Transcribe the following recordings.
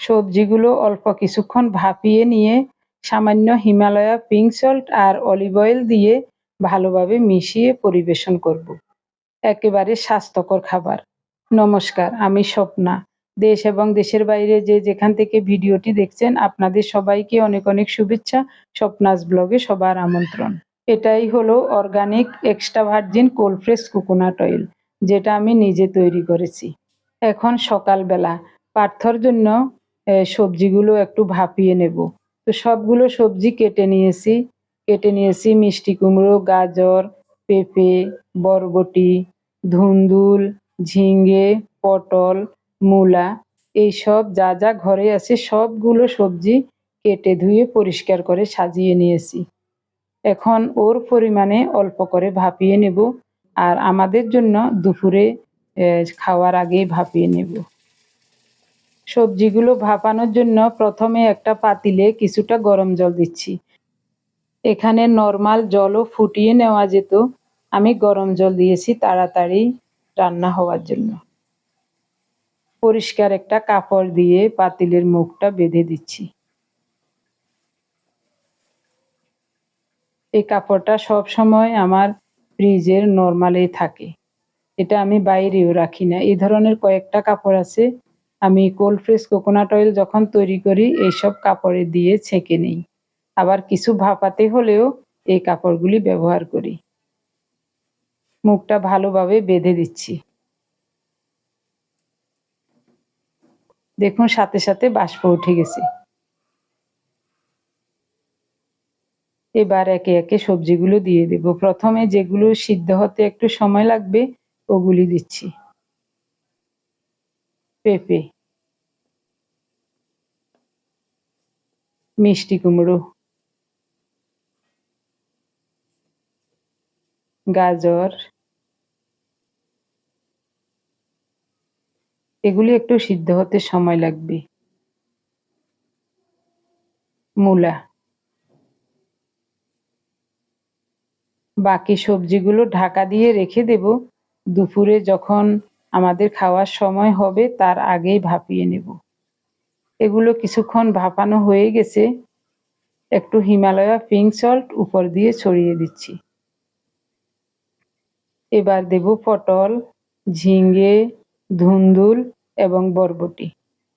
সবজিগুলো অল্প কিছুক্ষণ ভাপিয়ে নিয়ে সামান্য হিমালয়া পিঙ্ক সল্ট আর অলিভ অয়েল দিয়ে ভালোভাবে মিশিয়ে পরিবেশন করব। একেবারে স্বাস্থ্যকর খাবার। নমস্কার, আমি স্বপ্না। দেশ এবং দেশের বাইরে যে যেখান থেকে ভিডিওটি দেখছেন, আপনাদের সবাইকে অনেক অনেক শুভেচ্ছা, স্বপ্নাস ব্লগে সবার আমন্ত্রণ। এটাই হলো organic extra virgin cold fresh coconut oil যেটা আমি নিজে তৈরি করেছি। এখন সকালবেলা, পার্থর জন্য সবজিগুলো একটু ভাপিয়ে নেব। তো সবগুলো সবজি কেটে নিয়েছি। কেটে নিয়েছি মিষ্টি কুমড়ো, গাজর, পেঁপে, বরবটি, ধুন্দুল ঝিঙ্গে পটল, মূলা এইসব যা যা ঘরে আছে সবগুলো সবজি কেটে ধুয়ে পরিষ্কার করে সাজিয়ে নিয়েছি। এখন ওর পরিমাণে অল্প করে ভাপিয়ে নেব আর আমাদের জন্য দুপুরে খাওয়ার আগেই ভাপিয়ে নেব। সবজিগুলো ভাপানোর জন্য প্রথমে একটা পাতিলে কিছুটা গরম জল দিচ্ছি। এখানে নর্মাল জলও ফুটিয়ে নেওয়া যেত। আমি গরম জল দিয়েছি তাড়াতাড়ি রান্না হওয়ার জন্য। পরিষ্কার একটা কাপড় দিয়ে পাতিলের মুখটা বেঁধে দিচ্ছি। এই কাপড়টা সব সময় আমার ফ্রিজের নর্মালেই থাকে। এটা আমি বাইরেও রাখি না। এই ধরনের কয়েকটা কাপড় আছে আমি কোল্ড ফ্রেশ কোকোনাট অয়েল যখন তৈরি করি এইসব কাপড়ে দিয়ে ছেঁকে নিই। আবার কিছু ভাপাতে হলেও এই কাপড়গুলি ব্যবহার করি। মুখটা ভালোভাবে বেঁধে দিচ্ছি। দেখুন, সাথে সাথে বাষ্প উঠে গেছে। এবার একে একে সবজিগুলো দিয়ে দেব। প্রথমে যেগুলো সিদ্ধ হতে একটু সময় লাগবে, ওগুলি দিচ্ছি। পেঁপে, মিষ্টি কুমড়ো, গাজর, এগুলি একটু সিদ্ধ হতে সময় লাগবে। মূলা, বাকি সবজিগুলো ঢাকা দিয়ে রেখে দেব। দুপুরে যখন আমাদের খাওয়ার সময় হবে, তার আগেই ভাপিয়ে নেব। এগুলো কিছুক্ষণ ভাপানো হয়ে গেছে। একটু হিমালয়া পিঙ্ক সল্ট উপর দিয়ে ছড়িয়ে দিচ্ছি। এবার দেব পটল ঝিঙ্গে ধুন্দুল এবং বরবটি।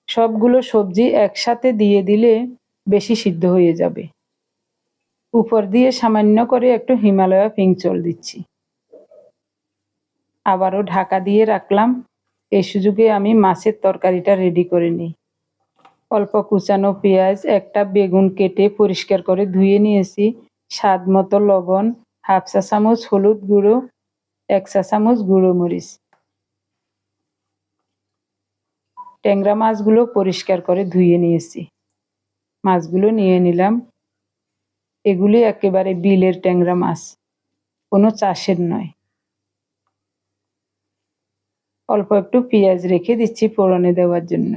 সবগুলো সবজি একসাথে দিয়ে দিলে বেশি সিদ্ধ হয়ে যাবে। উপর দিয়ে সামান্য করে একটু হিমালয়া পিঙ্ক চল দিচ্ছি। আবারও ঢাকা দিয়ে রাখলাম। এই সুযোগে আমি মাছের তরকারিটা রেডি করে নিই। অল্প কুচানো পেঁয়াজ, একটা বেগুন কেটে পরিষ্কার করে ধুয়ে নিয়েছি। স্বাদ মতো লবণ, হাফ চা চামচ হলুদ গুঁড়ো, এক চা চামচ গুঁড়ো মরিচ। ট্যাংরা মাছগুলো পরিষ্কার করে ধুয়ে নিয়েছি। মাছগুলো নিয়ে নিলাম। এগুলি একেবারে বিলের ট্যাংরা মাছ। কোনো চাষের নয়। অল্প একটু পেঁয়াজ রেখে দিচ্ছি ফোড়নে দেওয়ার জন্য।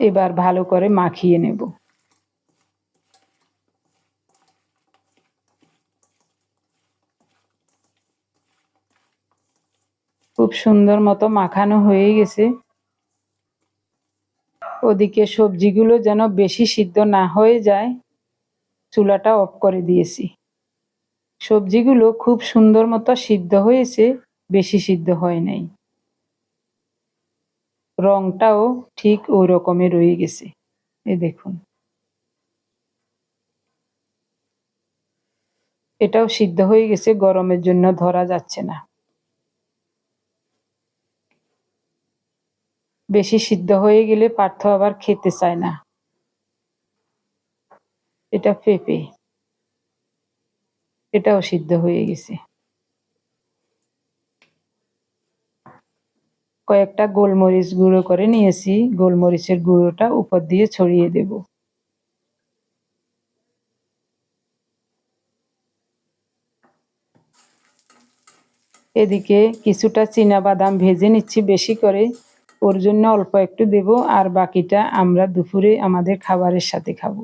এবার ভালো করে মাখিয়ে নেব। খুব সুন্দর মতো মাখানো হয়ে গেছে। ওদিকে সবজিগুলো যেন বেশি সিদ্ধ না হয়ে যায়, চুলাটা অফ করে দিয়েছি। সবজিগুলো খুব সুন্দর মতো সিদ্ধ হয়েছে, বেশি সিদ্ধ হয় নাই। রংটাও ঠিক ওই রকমই রয়ে গেছে। এ দেখুন। এটাও সিদ্ধ হয়ে গেছে, গরমের জন্য ধরা যাচ্ছে না। বেশি সিদ্ধ হয়ে গেলে পার্থ আবার খেতে চায় না। এটা পেঁপে। এটাও সিদ্ধ হয়ে গেছে। কয়েকটা গোলমরিচ গুঁড়ো করে নিয়েছি। গোলমরিচের গুঁড়োটা উপর দিয়ে ছড়িয়ে দেব। এদিকে কিছুটা চীনা বাদাম ভেজে নিচ্ছি বেশি করে। ওর জন্য অল্প একটু দেব আর বাকিটা আমরা দুপুরে আমাদের খাবারের সাথে খাব।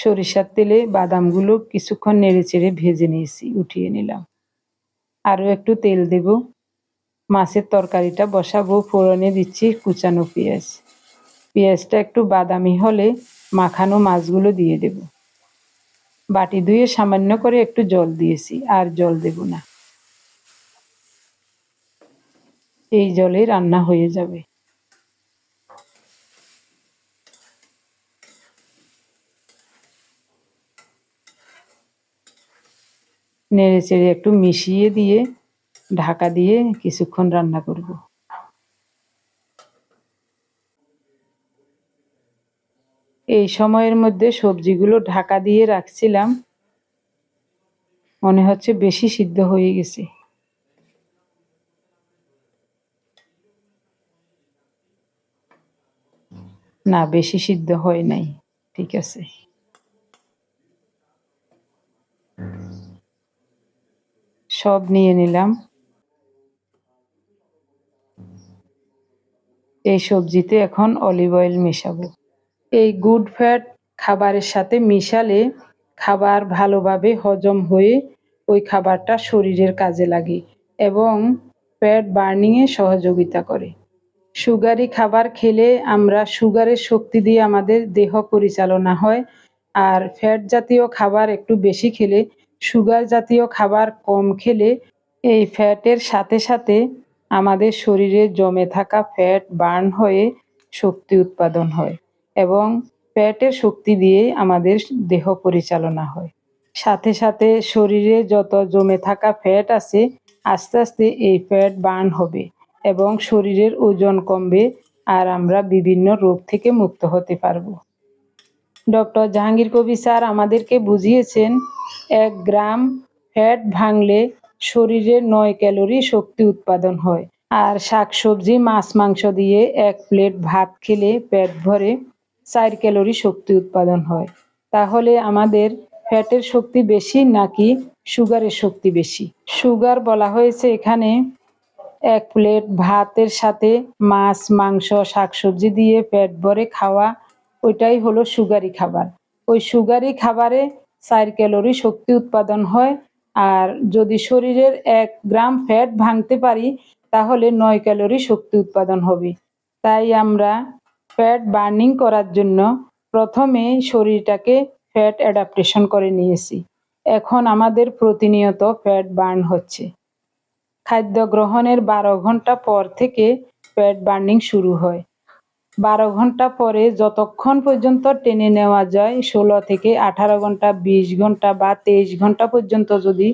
সরিষার তেলে বাদামগুলো কিছুক্ষণ নেড়ে চেড়ে ভেজে নিয়েছি, উঠিয়ে নিলাম। আরও একটু তেল দেব। মাছের তরকারিটা বসাবো, ফোড়নে দিচ্ছি কুচানো পেঁয়াজ। পেঁয়াজটা একটু বাদামি হলে মাখানো মাছগুলো দিয়ে দেব। বাটি ধুয়ে সামান্য করে একটু জল দিয়েছি, আর জল দেব না। এই জলে রান্না হয়ে যাবে। নেড়ে চেড়ে একটু মিশিয়ে দিয়ে ঢাকা দিয়ে কিছুক্ষণ রান্না করব। এই সময়ের মধ্যে সবজিগুলো ঢাকা দিয়ে রাখছিলাম। মনে হচ্ছে বেশি সিদ্ধ হয়ে গেছে। না, বেশি সিদ্ধ হয় নাই। ঠিক আছে। সব নিয়ে নিলাম। এই সবজিতে এখন অলিভ অয়েল মেশাবো। এই গুড ফ্যাট খাবারের সাথে মিশালে খাবার ভালোভাবে হজম হয়ে ওই খাবারটা শরীরের কাজে লাগে এবং ফ্যাট বার্নিংয়ে সহযোগিতা করে। সুগারি খাবার খেলে আমরা সুগারের শক্তি দিয়ে আমাদের দেহ পরিচালনা হয় আর ফ্যাট জাতীয় খাবার একটু বেশি খেলে সুগার জাতীয় খাবার কম খেলে এই ফ্যাটের সাথে সাথে আমাদের শরীরে জমে থাকা ফ্যাট বার্ন হয়ে শক্তি উৎপাদন হয় এবং ফ্যাটের শক্তি দিয়ে আমাদের দেহ পরিচালনা হয়। সাথে সাথে শরীরে যত জমে থাকা ফ্যাট আছে, আস্তে আস্তে এই ফ্যাট বার্ন হবে এবং শরীরের ওজন কমবে আর আমরা বিভিন্ন রোগ থেকে মুক্ত হতে পারব। ডক্টর জাহাঙ্গীর কবি স্যার আমাদেরকে বুঝিয়েছেন, এক গ্রাম ফ্যাট ভাঙলে শরীরে নয় ক্যালোরি শক্তি উৎপাদন হয়। আর শাকসবজি, মাছ, মাংস দিয়ে এক প্লেট ভাত খেলে পেট ভরে চার ক্যালোরি শক্তি উৎপাদন হয়। তাহলে আমাদের ফ্যাটের শক্তি বেশি নাকি সুগারের শক্তি বেশি? সুগার বলা হয়েছে এখানে এক প্লেট ভাতের সাথে মাছ, মাংস, শাকসবজি দিয়ে পেট ভরে খাওয়া ওইটাই হলো সুগারি খাবার। ওই সুগারি খাবারে চার ক্যালোরি শক্তি উৎপাদন হয় আর যদি শরীরের এক গ্রাম ফ্যাট ভাঙতে পারি, তাহলে নয় ক্যালোরি শক্তি উৎপাদন হবে। তাই আমরা ফ্যাট বার্নিং করার জন্য প্রথমে শরীরটাকে ফ্যাট অ্যাডাপ্টেশন করে নিয়েছি। এখন আমাদের প্রতিনিয়ত ফ্যাট বার্ন হচ্ছে। খাদ্য গ্রহণের বারো ঘণ্টা পর থেকে ফ্যাট বার্নিং শুরু হয়। বারো ঘণ্টা পরে যতক্ষণ পর্যন্ত টেনে নেওয়া যায়, ষোলো থেকে আঠারো ঘণ্টা, বিশ ঘণ্টা বা তেইশ ঘণ্টা পর্যন্ত যদি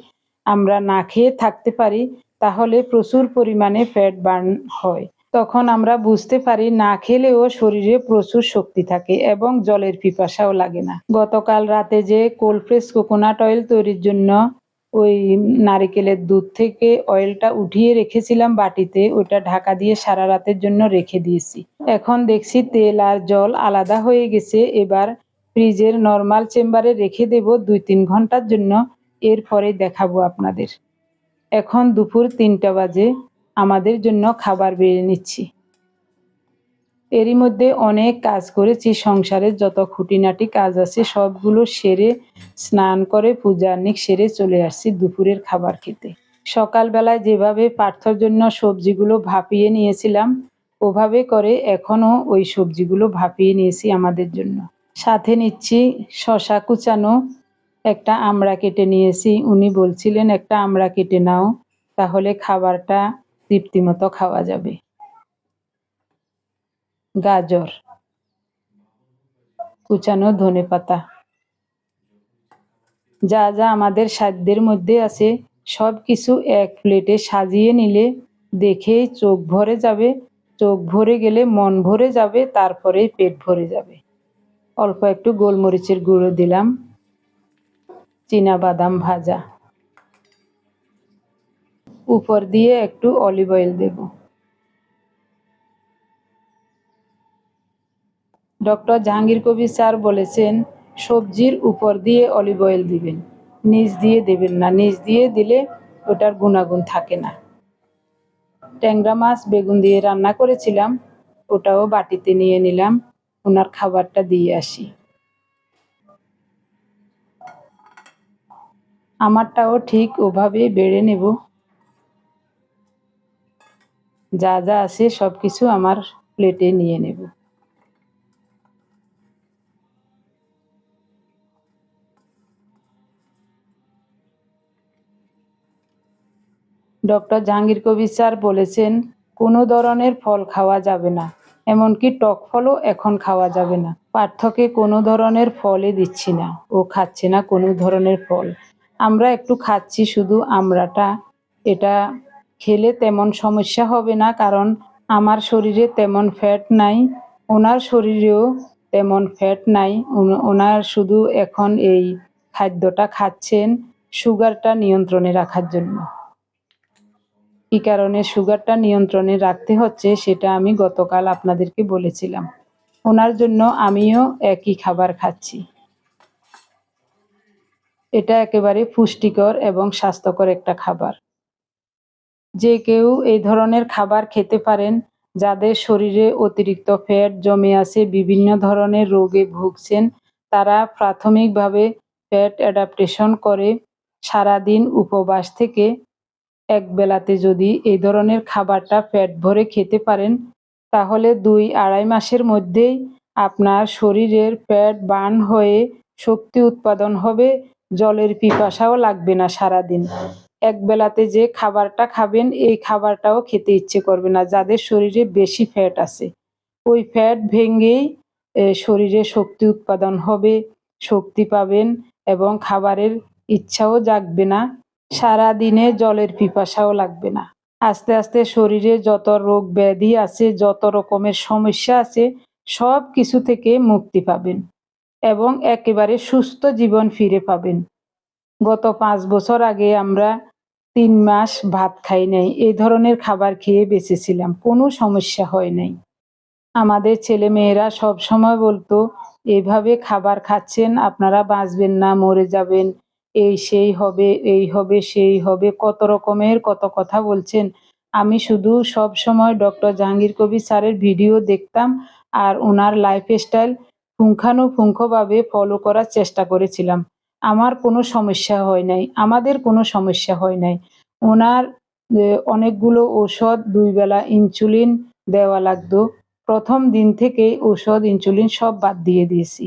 আমরা না খেয়ে থাকতে পারি, তাহলে প্রচুর পরিমাণে ফ্যাট বার্ন হয়। তখন আমরা বুঝতে পারি, না খেলেও শরীরে প্রচুর শক্তি থাকে এবং জলের পিপাসাও লাগে না। গতকাল রাতে যে কোল্ড প্রেস কোকোনাট অয়েল তৈরির জন্য ওই নারিকেলের দুধ থেকে অয়েলটা উঠিয়ে রেখেছিলাম বাটিতে ওটা ঢাকা দিয়ে সারা রাতের জন্য রেখে দিয়েছি। এখন দেখছি তেল আর জল আলাদা হয়ে গেছে, এবার ফ্রিজের নর্মাল চেম্বারে রেখে দেব দুই তিন ঘণ্টার জন্য, এরপরে দেখাবো আপনাদের। এখন দুপুর তিনটা বাজে, আমাদের জন্য খাবার বেড়ে নিচ্ছি। এরই মধ্যে অনেক কাজ করেছি সংসারের যত খুঁটিনাটি কাজ আছে সবগুলো সেরে স্নান করে পূজার্নিক সেরে চলে আসছি দুপুরের খাবার খেতে। সকালবেলায় যেভাবে পার্থর জন্য সবজিগুলো ভাপিয়ে নিয়েছিলাম, ওভাবে করে এখনও ওই সবজিগুলো ভাপিয়ে নিয়েছি আমাদের জন্য। সাথে নিচ্ছি শশা কুচানো, একটা আমড়া কেটে নিয়েছি। উনি বলছিলেন, একটা আমড়া কেটে নাও, তাহলে খাবারটা তৃপ্তিমতো খাওয়া যাবে। গাজর, কুচানো ধনে পাতা। যা যা আমাদের সাধ্যের মধ্যে আছে, সব কিছু এক প্লেটে সাজিয়ে নিলে দেখেই চোখ ভরে যাবে। চোখ ভরে গেলে মন ভরে যাবে, তারপরেই পেট ভরে যাবে। অল্প একটু গোলমরিচের গুঁড়ো দিলাম। চীনা বাদাম ভাজা। উপর দিয়ে একটু অলিভ অয়েল দেব। ডক্টর জাহাঙ্গীর কবির স্যার বলেছেন, সবজির উপর দিয়ে অলিভ অয়েল দিবেন, নিচ দিয়ে দেবেন না, নিচ দিয়ে দিলে ওটার গুণাগুণ থাকে না। ট্যাংরা মাছ বেগুন দিয়ে রান্না করেছিলাম, ওটাও বাটিতে নিয়ে নিলাম ওনার খাবারটা দিয়ে আসি। আমারটাও ঠিক ওভাবে বেড়ে নেব। যা যা আছে সব কিছু আমার প্লেটে নিয়ে নেব। ডক্টর জাহাঙ্গীর কবির স্যার বলেছেন, কোনো ধরনের ফল খাওয়া যাবে না, এমনকি টক ফলও এখন খাওয়া যাবে না। পার্থকে কোনো ধরনের ফলই দিচ্ছি না ও খাচ্ছে না কোনো ধরনের ফল। আমরা একটু খাচ্ছি শুধু আমরাটা। এটা খেলে তেমন সমস্যা হবে না, কারণ আমার শরীরে তেমন ফ্যাট নাই, ওনার শরীরেও তেমন ফ্যাট নাই ওনার শুধু এখন এই খাদ্যটা খাচ্ছেন সুগারটা নিয়ন্ত্রণে রাখার জন্য। কী কারণে সুগারটা নিয়ন্ত্রণে রাখতে হচ্ছে সেটা আমি গতকাল আপনাদেরকে বলেছিলাম। ওনার জন্য আমিও একই খাবার খাচ্ছি। এটা একেবারে পুষ্টিকর এবং স্বাস্থ্যকর একটা খাবার। যে কেউ এই ধরনের খাবার খেতে পারেন যাদের শরীরে অতিরিক্ত ফ্যাট জমে আছে, বিভিন্ন ধরনের রোগে ভুগছেন, তারা প্রাথমিকভাবে ফ্যাট অ্যাডাপ্টেশন করে সারাদিন উপবাস থেকে এক বেলাতে যদি এই ধরনের খাবারটা পেট ভরে খেতে পারেন, তাহলে দুই আড়াই মাসের মধ্যেই আপনার শরীরের পেট বার্ন হয়ে শক্তি উৎপাদন হবে, জলের পিপাসাও লাগবে না সারাদিন। এক বেলাতে যে খাবারটা খাবেন, এই খাবারটাও খেতে ইচ্ছে করবে না, যাদের শরীরে বেশি ফ্যাট আছে। ওই ফ্যাট ভেঙেই শরীরে শক্তি উৎপাদন হবে, শক্তি পাবেন এবং খাবারের ইচ্ছাও জাগবে না। সারা দিনে জলের পিপাসাও লাগবে না। আস্তে আস্তে শরীরে যত রোগ ব্যাধি আছে, যত রকমের সমস্যা আছে, সব কিছু থেকে মুক্তি পাবেন এবং একেবারে সুস্থ জীবন ফিরে পাবেন। গত পাঁচ বছর আগে আমরা তিন মাস ভাত খাই নাই এই ধরনের খাবার খেয়ে বেঁচেছিলাম, কোনো সমস্যা হয় নাই। আমাদের ছেলে মেয়েরা সব সময় বলতো, এভাবে খাবার খাচ্ছেন, আপনারা বাঁচবেন না, মরে যাবেন এই সেই হবে, এই হবে, সেই হবে, কত রকমের কত কথা বলছেন। আমি শুধু সব সময় ডক্টর জাহাঙ্গীর কবির স্যারের ভিডিও দেখতাম আর ওনার লাইফস্টাইল পুঙ্খানুপুঙ্খভাবে ফলো করার চেষ্টা করেছিলাম। আমার কোনো সমস্যা হয় নাই, আমাদের কোনো সমস্যা হয় নাই। ওনার অনেকগুলো ঔষধ দুই বেলা ইনসুলিন দেওয়া লাগতো। প্রথম দিন থেকেই ঔষধ ইনসুলিন সব বাদ দিয়ে দিয়েছি।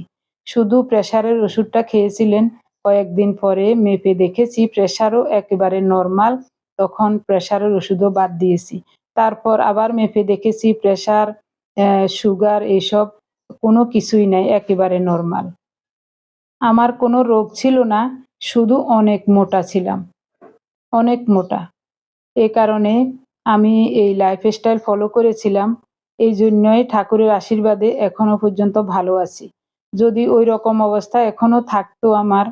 শুধু প্রেশারের ওষুধটা খেয়েছিলেন কয়েকদিন পরে মেপে দেখেছি প্রেশারও একেবারে নর্মাল, তখন প্রেশারের ওষুধও বাদ দিয়েছি। তারপর আবার মেপে দেখেছি প্রেশার সুগার এইসব কোনো কিছুই নাই, একেবারে নর্মাল। আমার কোনো রোগ ছিল না, শুধু অনেক মোটা ছিলাম। অনেক মোটা। এই কারণে আমি এই লাইফস্টাইল ফলো করেছিলাম। এই জন্যই ঠাকুরের আশীর্বাদে এখনও পর্যন্ত ভালো আছি। যদি ওই রকম অবস্থা এখনও থাকতো আমার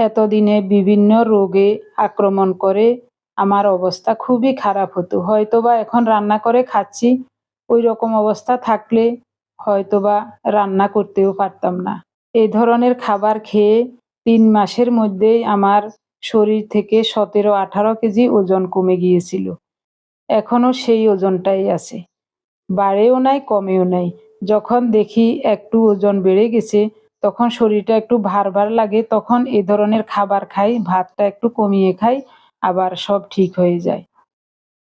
এতদিনে বিভিন্ন রোগে আক্রমণ করে আমার অবস্থা খুবই খারাপ হতো। হয়তোবা এখন রান্না করে খাচ্ছি ওই রকম অবস্থা থাকলে হয়তোবা রান্না করতেও পারতাম না। এই ধরনের খাবার খেয়ে তিন মাসের মধ্যেই আমার শরীর থেকে সতেরো আঠারো কেজি ওজন কমে গিয়েছিল। এখনও সেই ওজনটাই আছে। বাড়েও নাই, কমেও নাই। যখন দেখি একটু ওজন বেড়ে গেছে তখন শরীরটা একটু ভার ভার লাগে, তখন এ ধরনের খাবার খাই, ভাতটা একটু কমিয়ে খাই, আবার সব ঠিক হয়ে যায়।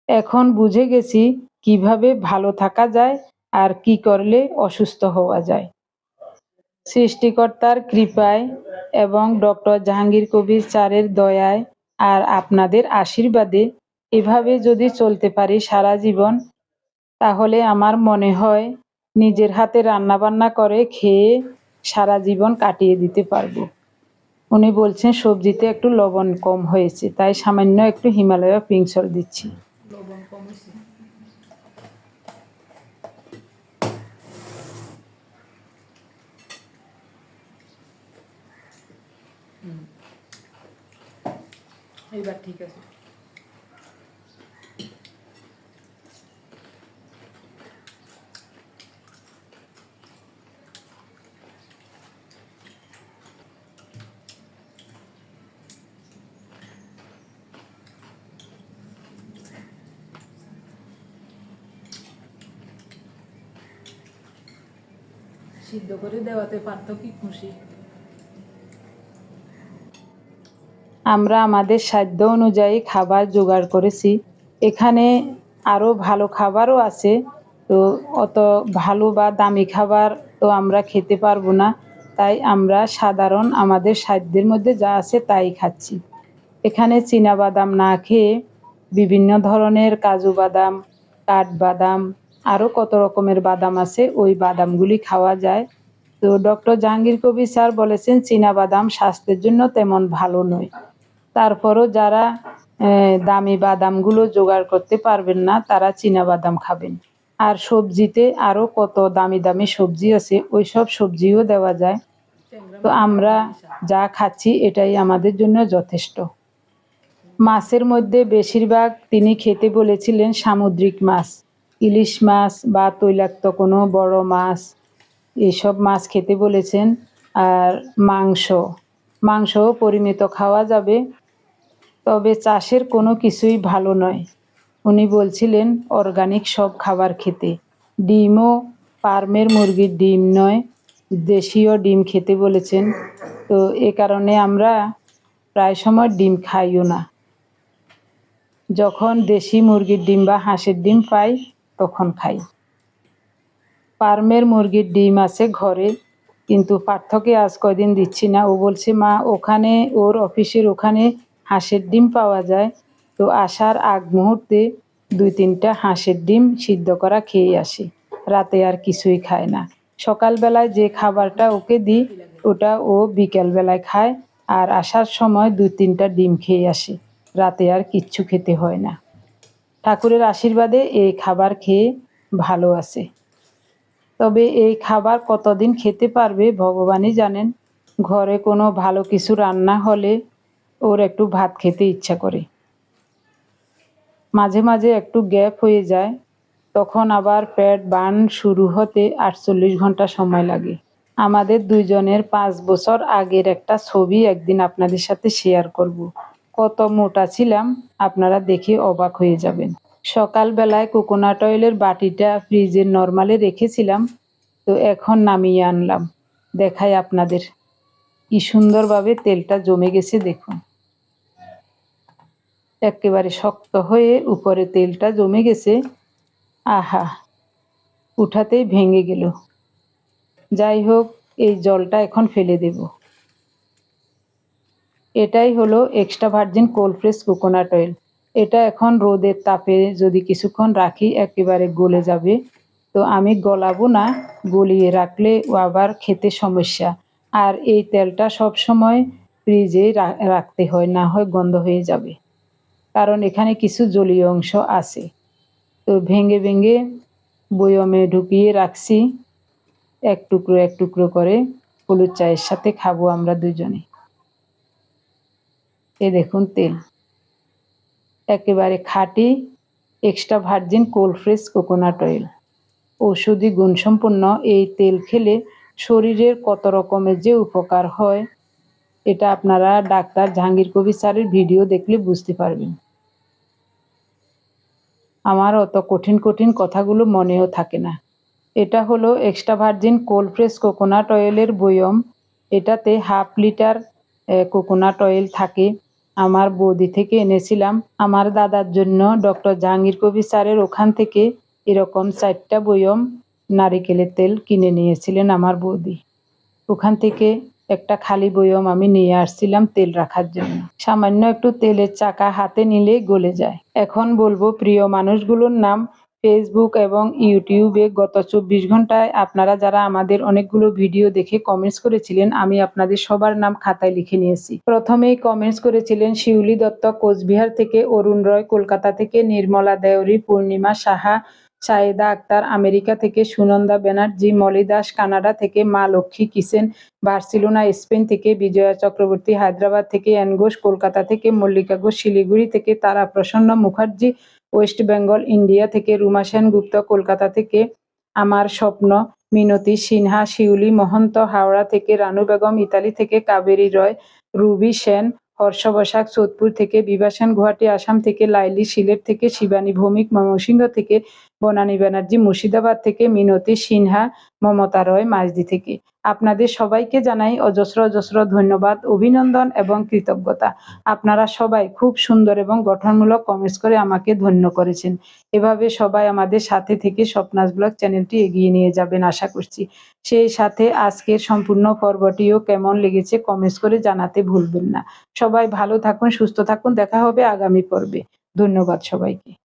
এখন বুঝে গেছি কীভাবে ভালো থাকা যায় আর কি করলে অসুস্থ হওয়া যায়। সৃষ্টিকর্তার কৃপায় এবং ডক্টর জাহাঙ্গীর কবির স্যারের দয়ায় আর আপনাদের আশীর্বাদে এভাবে যদি চলতে পারি সারা জীবন, তাহলে আমার মনে হয় নিজের হাতে রান্না বান্না করে খেয়ে সারা জীবন কাটিয়ে দিতে পারব। উনি বলছেন, সবজিতে একটু লবণ কম হয়েছে, তাই সামান্য একটু হিমালয় পিঙ্ক সল্ট দিচ্ছি। এইবার ঠিক আছে। সিদ্ধ করে দেওয়াতে পারতো কি খুশি? আমরা আমাদের সাধ্য অনুযায়ী খাবার জোগাড় করেছি। এখানে আরও ভালো খাবারও আছে, তো অত ভালো বা দামি খাবার তো আমরা খেতে পারব না। তাই আমরা সাধারণ আমাদের সাধ্যের মধ্যে যা আছে তাই খাচ্ছি। এখানে চীনা বাদাম না খেয়ে বিভিন্ন ধরনের কাজু বাদাম কাঠবাদাম আরও কত রকমের বাদাম আছে, ওই বাদামগুলি খাওয়া যায়। তো ডক্টর জাহাঙ্গীর কবির স্যার বলেছেন, চীনা বাদাম স্বাস্থ্যের জন্য তেমন ভালো নয়। তারপরও যারা দামি বাদামগুলো জোগাড় করতে পারবেন না, তারা চীনা বাদাম খাবেন। আর সবজিতে আরও কত দামি দামি সবজি আছে ওই সব সবজিও দেওয়া যায়। তো আমরা যা খাচ্ছি, এটাই আমাদের জন্য যথেষ্ট। মাছের মধ্যে বেশিরভাগ তিনি খেতে বলেছিলেন সামুদ্রিক মাছ। ইলিশ মাছ বা তৈলাক্ত কোনো বড় মাছ, এসব মাছ খেতে বলেছেন। আর মাংস, মাংসও পরিমিত খাওয়া যাবে। তবে চাষের কোনো কিছুই ভালো নয়। উনি বলছিলেন, অর্গানিক সব খাবার খেতে। ডিমও ফার্মের মুরগির ডিম নয়, দেশীয় ডিম খেতে বলেছেন। তো এ কারণে আমরা প্রায় সময় ডিম খাইও না। যখন দেশি মুরগির ডিম বা হাঁসের ডিম পাই তখন খাই। ফার্মের মুরগির ডিম আছে ঘরে, কিন্তু পার্থকে আজ কয়দিন দিচ্ছি না। ও বলছে, মা, ওখানে, ওর অফিসের ওখানে হাঁসের ডিম পাওয়া যায়। তো আসার আগ মুহূর্তে দুই তিনটা হাঁসের ডিম সিদ্ধ করা খেয়ে আসি। রাতে আর কিছুই খায় না। সকালবেলায় যে খাবারটা ওকে দিই, ওটা ও বিকেলবেলায় খায়। আর আসার সময় দুই তিনটা ডিম খেয়ে আসে। রাতে আর কিচ্ছু খেতে হয় না। ঠাকুরের আশীর্বাদে এই খাবার খেয়ে ভালো আছে। তবে এই খাবার কতদিন খেতে পারবে ভগবানই জানেন। ঘরে কোনো ভালো কিছু রান্না হলে ওর একটু ভাত খেতে ইচ্ছা করে। মাঝে মাঝে একটু গ্যাপ হয়ে যায়, তখন আবার পেট বার্ন শুরু হতে আটচল্লিশ ঘণ্টা সময় লাগে। আমাদের দুইজনের পাঁচ বছর আগের একটা ছবি একদিন আপনাদের সাথে শেয়ার করব। কত মোটা ছিলাম, আপনারা দেখে অবাক হয়ে যাবেন। সকালবেলায় কোকোনাট অয়েলের বাটিটা ফ্রিজের নর্মালে রেখেছিলাম, তো এখন নামিয়ে আনলাম। দেখাই আপনাদের। কি সুন্দরভাবে তেলটা জমে গেছে, দেখুন। একেবারে শক্ত হয়ে উপরে তেলটা জমে গেছে। আহা, উঠাতেই ভেঙে গেল। যাই হোক, এই জলটা এখন ফেলে দেব। এটাই হলো extra virgin cold fresh coconut oil এটা এখন রোদের তাপে যদি কিছুক্ষণ রাখি, একেবারে গলে যাবে। তো আমি গলাবো না, গলিয়ে রাখলে আবার খেতে সমস্যা। আর এই তেলটা সব সময় ফ্রিজে রাখতে হয়, না হয় গন্ধ হয়ে যাবে। কারণ এখানে কিছু জলীয় অংশ আছে। তো ভেঙে ভেঙে বয়মে ঢুকিয়ে রাখছি। এক টুকরো এক টুকরো করে হলুদ চায়ের সাথে খাব আমরা দুজনে। এ দেখুন তেল। একেবারে খাঁটি extra virgin cold fresh coconut oil ঔষধি গুণসম্পন্ন এই তেল খেলে শরীরের কত রকমের যে উপকার হয়, এটা আপনারা ডাক্তার জাহাঙ্গীর কবির স্যারের ভিডিও দেখলে বুঝতে পারবেন। আমার অত কঠিন কঠিন কথাগুলো মনেও থাকে না। এটা হলো extra virgin cold fresh coconut অয়েলের বয়ম। এটাতে হাফ লিটার কোকোনাট অয়েল থাকে। আমার বৌদি থেকে এনেছিলাম। আমার দাদার জন্য ডক্টর জাহাঙ্গীর কবি স্যারের ওখান থেকে এরকম চারটা বয়ম নারিকেলের তেল কিনে নিয়েছিলেন আমার বৌদি। ওখান থেকে একটা খালি বয়ম আমি নিয়ে আসছিলাম তেল রাখার জন্য। সামান্য একটু তেলের চাকা হাতে নিলেই গলে যায়। এখন বলব প্রিয় মানুষগুলোর নাম ফেসবুক এবং ইউটিউবে গত চব্বিশ ঘন্টায় আপনারা যারা আমাদের অনেকগুলো ভিডিও দেখে কমেন্টস করেছিলেন, আমি আপনাদের সবার নাম খাতায় লিখে নিয়েছি। প্রথমেই কমেন্টস করেছিলেন শিউলি দত্ত, কোচবিহার থেকে অরুণ রয়, কলকাতা থেকে নির্মলা দেওরি, পূর্ণিমা সাহা, সায়েদা আক্তার, আমেরিকা থেকে সুনন্দা ব্যানার্জি, মলি দাস, কানাডা থেকে মা লক্ষ্মী কিসেন, বার্সিলোনা, স্পেন থেকে বিজয়া চক্রবর্তী, হায়দ্রাবাদ থেকে ঘোষ, কলকাতা থেকে মল্লিকা ঘোষ, শিলিগুড়ি থেকে তারা প্রসন্ন মুখার্জি ওয়েস্ট বেঙ্গল, ইন্ডিয়া থেকে রুমা সেনগুপ্ত কলকাতা থেকে আমার স্বপ্ন, মিনতি, সিনহা, শিউলি, মহন্ত, হাওড়া থেকে রানু বেগম, ইতালি থেকে কাবেরী রয়, রুবি সেন, হর্ষ বসাক, সোদপুর থেকে বিভাসেন গুয়াহাটি, আসাম থেকে লাইলি সিলেট থেকে শিবানী ভৌমিক, ময়মনসিংহ থেকে বনানী ব্যানার্জি মুর্শিদাবাদ থেকে মিনতি, সিনহা, মমতা রয় মাঝদি থেকে। আপনাদের সবাইকে জানাই অজস্র অজস্র ধন্যবাদ, অভিনন্দন এবং কৃতজ্ঞতা। আপনারা সবাই খুব সুন্দর এবং গঠনমূলক কমেন্টস করে আমাকে ধন্য করেছেন। এভাবে সবাই আমাদের সাথে থেকে স্বপ্নাস ব্লগ চ্যানেলটি এগিয়ে নিয়ে যাবেন আশা করছি। সেই সাথে আজকের সম্পূর্ণ পর্বটিও কেমন লেগেছে কমেন্টস করে জানাতে ভুলবেন না। সবাই ভালো থাকুন, সুস্থ থাকুন, দেখা হবে আগামী পর্বে। ধন্যবাদ সবাইকে।